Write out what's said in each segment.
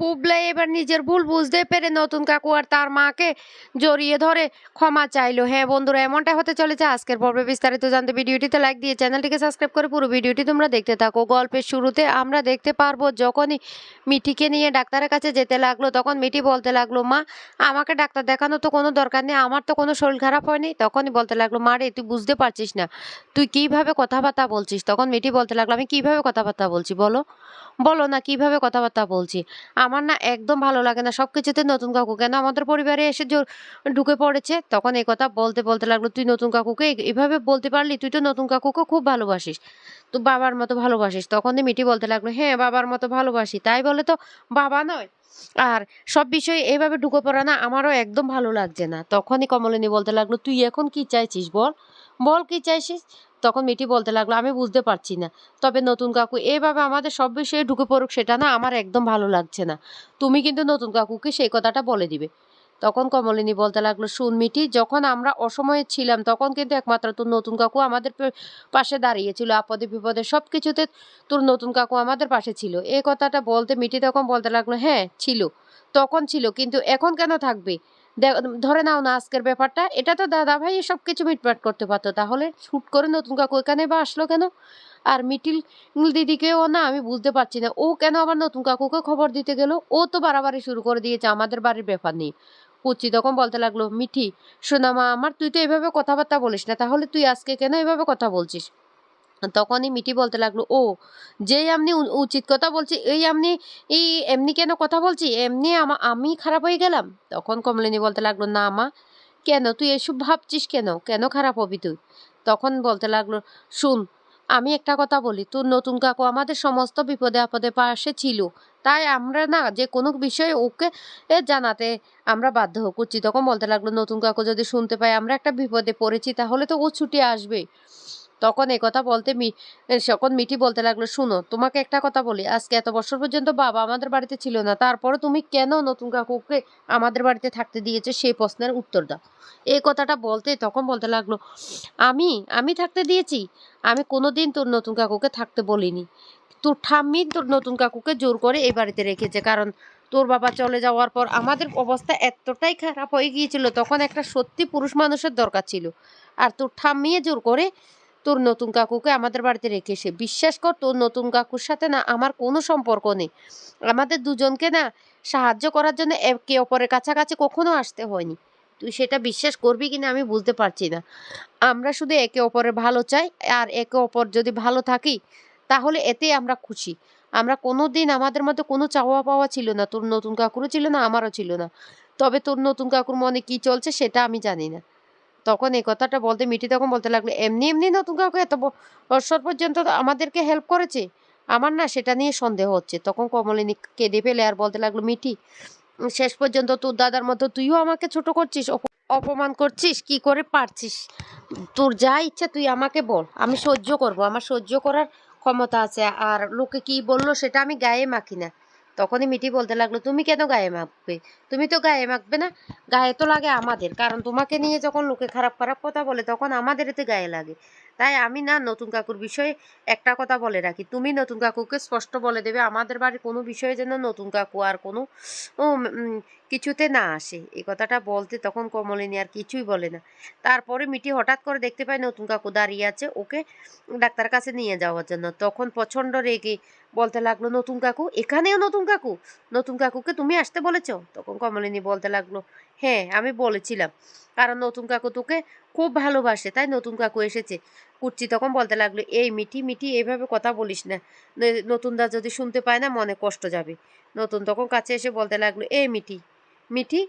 বুবলাই এবার নিজের ভুল বুঝতে পেরে নতুন কাকু আর তার মাকে জড়িয়ে ধরে ক্ষমা চাইলো। হ্যাঁ বন্ধুরা, এমনটা হতে চলেছে আজকের পর্বে বিস্তারিত জানতে ভিডিওটিতে লাইক দিয়ে চ্যানেলটিকে সাবস্ক্রাইব করে পুরো ভিডিওটি তোমরা দেখতে থাকো। গল্পের শুরুতে আমরা দেখতে পারব, যখনই মিঠিকে নিয়ে ডাক্তারের কাছে যেতে লাগল, তখন মিঠি বলতে লাগল, মা, আমাকে ডাক্তার দেখানো তো কোনো দরকার নেই, আমার তো কোনো শরীর খারাপ হয়নি। তখনই বলতে লাগল, মা রে, তুই বুঝতে পারছিস না, তুই কীভাবে কথাবার্তা বলছিস? তখন মিঠি বলতে লাগল, আমি কীভাবে কথাবার্তা বলছি বলো? বলো না, কীভাবে কথাবার্তা বলছি? আমার না একদম ভালো লাগে না সব কিছুতে নতুন কাকু। কেন? আমাদের পরিবারে এসে জো- ঢুকে পড়েছে। তখন এই কথা বলতে বলতে লাগল, তুই নতুন কাকুকে এভাবে বলতে পারলি, তুই তো নতুন কাকুকে খুব ভালোবাসিস। তো বাবার মতো ভালোবাসিস। তখনই মিটি বলতে লাগল হ্যাঁ বাবার মতো ভালোবাসি। তাই বলে তো বাবা নয়। আর সব বিষয়ে এভাবে ঢুকে পড়া না আমারও একদম ভালো লাগছে না। তখনই কমলিনী বলতে লাগল, তুই এখন কি চাইছিস বল? বল কি চাইছিস? তখন মিটি বলতে লাগল, আমি বুঝতে পারছি না। তবে নতুন কাকু, এভাবে আমাদের সব বিষয়ে ঢুকে পড়ুক সেটা না আমার একদম ভালো লাগছে না। তুমি কিন্তু নতুন কাকুকে সেই কথাটা বলে দিবে। তখন কমলিনী বলতে লাগল, শুন মিটি যখন আমরা অসময়ে ছিলাম, তখন কিন্তু একমাত্র তোর নতুন কাকু আমাদের পাশে দাঁড়িয়েছিল। আপদে বিপদে সব কিছুতে তোর নতুন কাকু আমাদের পাশে ছিল। এই কথাটা বলতে মিটি তখন বলতে লাগল হ্যাঁ ছিল। তখন ছিল, কিন্তু এখন কেন থাকবে? ধরে নাও না আজকের ব্যাপারটা। এটা তো দাদা ভাই সব কিছু মিটমাট করতে পারতো। তাহলে শ্যুট করে নতুন কাকু এখানে বা আসলো কেন? আর মিটিল দিদিকেও না আমি বুঝতে পারছি না। ও কেন আবার নতুন কাকুকে খবর দিতে গেল? ও তো বাড়াবাড়ি শুরু করে দিয়েছে, আমাদের বাড়ির ব্যাপার নিয়ে। কুচি তখন বলতে লাগল, মিঠি শোনা মা আমার তুই তো এভাবে কথাবার্তা বলিস না। তাহলে তুই আজকে কেন এভাবে কথা বলছিস? তখনই মিটি বলতে লাগল, ও, যেই আপনি উচিত কথা বলছি, এই আপনি, এই এমনি কেন কথা বলছি? এমনি আমা- খারাপ হয়ে গেলাম? তখন কমলিনী বলতে লাগল, না মা, কেন? তুই এসব ভাবছিস কেন? কেন খারাপ হবি তুই? তখন বলতে লাগল, শুন, আমি একটা কথা বলি, তোর নতুন কাকু আমাদের সমস্ত বিপদে আপদে পাশে ছিল। তাই আমরা না যে কোনো বিষয়ে ওকে জানাতে আমরা বাধ্য করছি তখন বলতে লাগল, নতুন কাকু যদি শুনতে পাই আমরা একটা বিপদে পড়েছি, তাহলে তো ও ছুটি আসবে। তখন কথা বলতে মি তখন মিঠি বলতে লাগল, শুনো, তোমাকে একটা কথা বলি। আজকে এত বছর পর্যন্ত বাবা আমাদের বাড়িতে ছিল না। তারপরে তুমি কেন নতুন কাকুকে আমাদের বাড়িতে থাকতে দিয়েছে সেই প্রশ্নের উত্তর দাও। এই কথাটা বলতে, তখন বলতে লাগল, আমি আমি থাকতে দিয়েছি। আমি কোনোদিন তোর নতুন কাকুকে থাকতে বলিনি। তোর ঠাম্মি তোর নতুন কাকুকে জোর করে এই বাড়িতে রেখেছে। কারণ তোর বাবা চলে যাওয়ার পর আমাদের অবস্থা এতটাই খারাপ হয়ে গিয়েছিল। তখন একটা সত্যি পুরুষ মানুষের দরকার ছিল। আর তোর ঠাম্মিয়ে জোর করে তোর নতুন কাকুকে আমাদের বাড়িতে রেখেছে বিশ্বাস কর, তোর নতুন কাকুর সাথে না আমার কোনো সম্পর্ক নেই। আমাদের দুজনকে না সাহায্য করার জন্য একে অপরের কাছাকাছি কখনো আসতে হয়নি। তুই সেটা বিশ্বাস করবি কিনা আমি বুঝতে পারছি না। আমরা শুধু একে অপরের ভালো চাই, আর একে অপর যদি ভালো থাকি, তাহলে এতেই আমরা খুশি। আমরা কোনো দিন আমাদের মধ্যে কোনো চাওয়া পাওয়া ছিল না, তোর নতুন কাকুরও ছিল না, আমারও ছিল না। তবে তোর নতুন কাকুর মনে কি চলছে সেটা আমি জানি না। তখন এই কথাটা বলতে মিটি তখন বলতে লাগল, এমনি এমনি নতুন কাউকে এত বছর পর্যন্ত আমাদেরকে হেল্প করেছে। আমার না সেটা নিয়ে সন্দেহ হচ্ছে। তখন কমলিনী কেঁদে ফেলে আর বলতে লাগল মিটি শেষ পর্যন্ত তোর দাদার মতো তুইও আমাকে ছোট করছিস, অপ- অপমান করছিস, কি করে পারছিস? তোর যা ইচ্ছা তুই আমাকে বল, আমি সহ্য করব। আমার সহ্য করার ক্ষমতা আছে। আর লোকে কি বলল সেটা আমি গায়ে মাখি না। তখনই মিটি বলতে লাগল, তুমি কেন গায়ে মাখবে? তুমি তো গায়ে মাখবে না। গায়ে তো লাগে আমাদের। কারণ তোমাকে নিয়ে যখন লোকে খারাপ খারাপ কথা বলে, তখন আমাদের এতে গায়ে লাগে। তাই আমি না, নতুন কাকুর বিষয়ে একটা কথা বলে রাখি। তুমি নতুন কাকুকে স্পষ্ট বলে দেবে। আমাদের বাড়ির কোনো বিষয়ে যেন নতুন কাকু আর কোনো কিছুতে না আসে। এই কথাটা বলতে তখন কমলিনী আর কিছুই বলে না। তারপরে মিটি হঠাৎ করে দেখতে পায় নতুন কাকু দাঁড়িয়ে আছে। ওকে ডাক্তার কাছে নিয়ে যাওয়ার জন্য। তখন প্রচণ্ড রেগে বলতে লাগল, নতুন কাকু, এখানেও নতুন কাকু? নতুন কাকুকে তুমি আসতে বলেছ? তখন কমলিনী বলতে লাগল হ্যাঁ আমি বলেছিলাম। কারণ নতুন কাকু তোকে খুব ভালোবাসে, তাই নতুন কাকু এসেছে। কুচ্চি তখন বলতে লাগল, এই মিঠি মিঠি এইভাবে কথা বলিস না। নতুনদা যদি শুনতে পায় না, মনে কষ্ট যাবে। নতুন তখন কাছে এসে বলতে লাগল এই মিঠি মিঠি,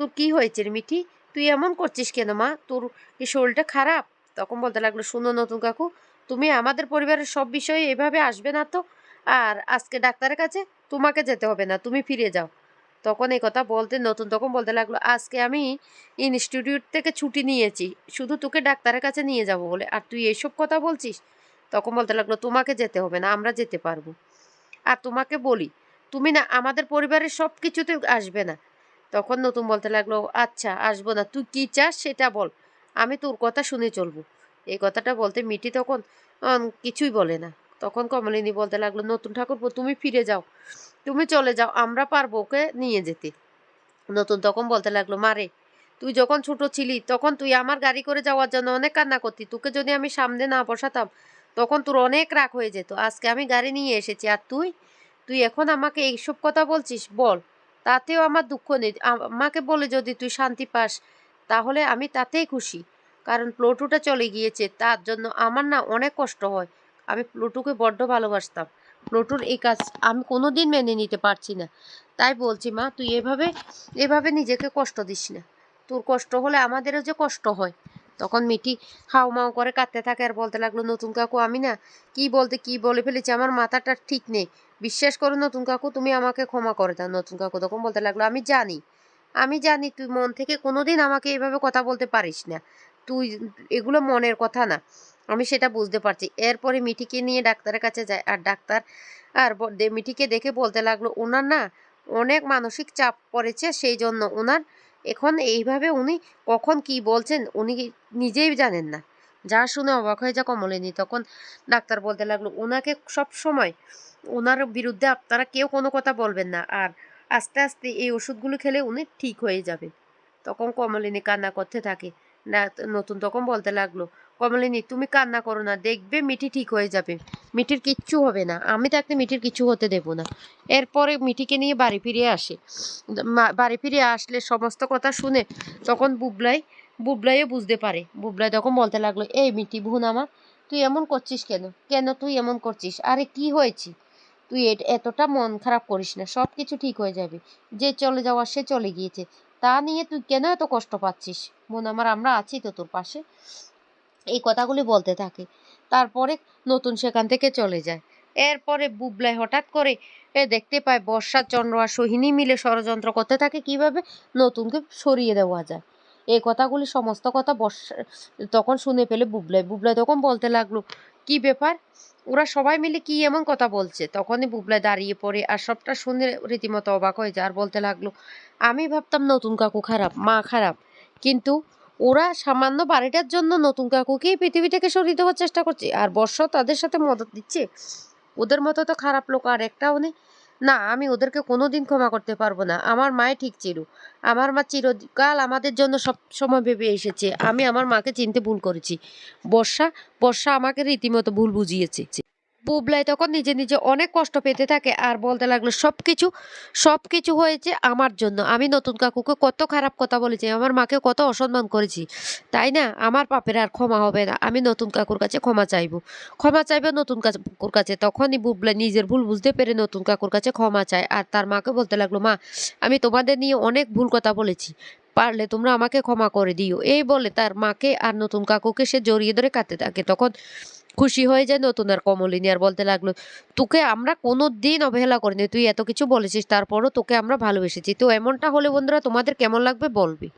তোর কি হয়েছে রে মিঠি? তুই এমন করছিস কেন মা? তোর কি শরীরটা খারাপ? তখন বলতে লাগল, শুনো নতুন কাকু, তুমি আমাদের পরিবারের সব বিষয়ে এভাবে আসবে না তো? আর আজকে ডাক্তারের কাছে তোমাকে যেতে হবে না, তুমি ফিরে যাও। তখন এই কথা বলতে, নতুন তখন বলতে লাগল, আজকে আমি ইনস্টিটিউট থেকে ছুটি নিয়েছি, শুধু তোকে ডাক্তারের কাছে নিয়ে যাব বলে। আর তুই এইসব কথা বলছিস? তখন বলতে লাগল, তোমাকে যেতে হবে না, আমরা যেতে পারব। আর তোমাকে বলি, তুমি না আমাদের পরিবারের সব কিছুতে আসবে না। তখন নতুন বলতে লাগল আচ্ছা আসব না। তুই কি চাস সেটা বল। আমি তোর কথা শুনে চলবো। এই কথাটা বলতে মিটি তখন কিছুই বলে না। তখন কমলিনী বলতে লাগল, নতুন ঠাকুর তুমি ফিরে যাও। তুমি চলে যাও, আমরা পারব ওকে নিয়ে যেতে। নতুন তখন বলতে লাগল মারে তুই যখন ছোট ছিলি, তখন তুই আমার গাড়ি করে যাওয়ার জন্য অনেক কান্না করতি। তোকে যদি আমি সামনে না বসাতাম, তখন তোর অনেক রাগ হয়ে যেত। আজকে আমি গাড়ি নিয়ে এসেছি, আর তুই তুই এখন আমাকে এইসব কথা বলছিস, বল। তাতেও আমার দুঃখ নেই। আমাকে বলে যদি তুই শান্তি পাস, তাহলে আমি তাতেই খুশি। কারণ প্লুটুটা চলে গিয়েছে, তার জন্য আমার না অনেক কষ্ট হয়। আমি প্লুটুকে বড্ড ভালোবাসতাম। প্লুটুর এই কাজ আমি কোনো দিন মেনে নিতে পারছি না। তাই বলছি, মা, তুই এভাবে এভাবে নিজেকে কষ্ট দিস না। তোর কষ্ট হলে আমাদেরও যে কষ্ট হয়। তখন মিটি হাউ মাউ করে কাঁদতে থাকে আর বলতে লাগল, নতুন কাকু আমি না, কি বলতে, কি বলে ফেলেছি আমার মাথাটা ঠিক নেই। বিশ্বাস করো নতুন কাকু, তুমি আমাকে ক্ষমা করে দাও, নতুন কাকু। তখন বলতে লাগল, আমি জানি আমি জানি তুই মন থেকে কোনোদিন আমাকে এভাবে কথা বলতে পারিস না। তুই, এগুলো মনের কথা না। আমি সেটা বুঝতে পারছি। এরপরে মিঠিকে নিয়ে ডাক্তারের কাছে যায় আর ডাক্তার আর মিঠিকে দেখে বলতে লাগল ওনার না অনেক মানসিক চাপ পড়েছে সেই জন্য ওনার এখন এইভাবে উনি কখন কি বলছেন উনি নিজেই জানেন না। যা শুনে অবাক হয়ে যা কমলিনী। তখন ডাক্তার বলতে লাগল ওনাকে সব সময় ওনার বিরুদ্ধে আপনারা কেউ কোনো কথা বলবেন না আর আস্তে আস্তে এই ওষুধগুলো খেলে উনি ঠিক হয়ে যাবেন। তখন কমলিনী কান্না করতে থাকে। নতুন তখন বলতে লাগল কমলিনী, তুমি কান্না করো না, দেখবে মিঠি ঠিক হয়ে যাবে। মিঠির কিচ্ছু হবে না, আমি থাকতে মিঠির কিছু হতে দেব না। এরপরে মিঠিকে নিয়ে বাড়ি ফিরে আসে। বাড়ি ফিরে আসলে সমস্ত কথা শুনে তখন বুবলাই, বুবলাইও বুঝতে পারে। বুবলাই তখন বলতে লাগল, এই মিঠি বোন আমার, তুই এমন করছিস কেন? কেন তুই এমন করছিস? আরে কি হয়েছে? তুই এতটা মন খারাপ করিস না সব কিছু ঠিক হয়ে যাবে। যে চলে যাওয়ার সে চলে গিয়েছে। তা নিয়ে তুই কেন এত কষ্ট পাচ্ছিস? বোন আমার, আমরা আছি তো তোর পাশে। এই কথাগুলি বলতে থাকে। তারপরে নতুন সেখান থেকে চলে যায়। এরপরে বুবলাই হঠাৎ করে এ দেখতে পায়, বর্ষা, চন্দ্র আর সোহিনী মিলে ষড়যন্ত্র করতে থাকে, কীভাবে? নতুনকে সরিয়ে দেওয়া যায়। এই কথাগুলি সমস্ত কথা বর্ষা তখন শুনে পেলে বুবলাই। বুবলাই তখন বলতে লাগল, কি ব্যাপার? ওরা সবাই মিলে কি এমন কথা বলছে? তখনই বুবলাই দাঁড়িয়ে পড়ে আর সবটা শুনে রীতিমতো অবাক হয়ে যায় আর বলতে লাগল, আমি ভাবতাম নতুন কাকু খারাপ, মা খারাপ। কিন্তু ওরা সামান্য বাড়িটার জন্য নতুন কাকুকেই পৃথিবী থেকে সরিয়ে দেওয়ার চেষ্টা করছে। আর বর্ষ তাদের সাথে মদত দিচ্ছে। ওদের মতো তো খারাপ লোক আর একটাও নেই। না, আমি ওদেরকে কোনো দিন ক্ষমা করতে পারব না। আমার মায়ে ঠিক ছিল আমার মা চিরকাল আমাদের জন্য সব সময় ভেবে এসেছে। আমি আমার মাকে চিনতে ভুল করেছি। বর্ষা বর্ষা আমাকে রীতিমতো ভুল বুঝিয়েছে। বুবলাই তখন নিজে নিজে অনেক কষ্ট পেতে থাকে আর বলতে লাগল সব কিছু সব কিছু হয়েছে আমার জন্য। আমি নতুন কাকুকে কত খারাপ কথা বলেছি, আমার মাকে কত অসম্মান করেছি। তাই না? আমার পাপের আর ক্ষমা হবে না। আমি নতুন কাকুর কাছে ক্ষমা চাইব। ক্ষমা চাইবে নতুন কাকুর কাছে। তখনই বুবলাই নিজের ভুল বুঝতে পেরে নতুন কাকুর কাছে ক্ষমা চায় আর তার মাকে বলতে লাগল, মা, আমি তোমাদের নিয়ে অনেক ভুল কথা বলেছি। পারলে তোমরা আমাকে ক্ষমা করে দিও। এই বলে তার মাকে আর নতুন কাকুকে সে জড়িয়ে ধরে কাঁদতে থাকে। তখন খুশি হয়ে যায় নতুন আর কমলিনী আর বলতে লাগল, তোকে আমরা কোনো দিন অবহেলা করিনি, তুই এত কিছু বলেছিস, তারপরও তোকে আমরা ভালোবেসেছি। তো এমনটা হলে বন্ধুরা তোমাদের কেমন লাগবে বলবি?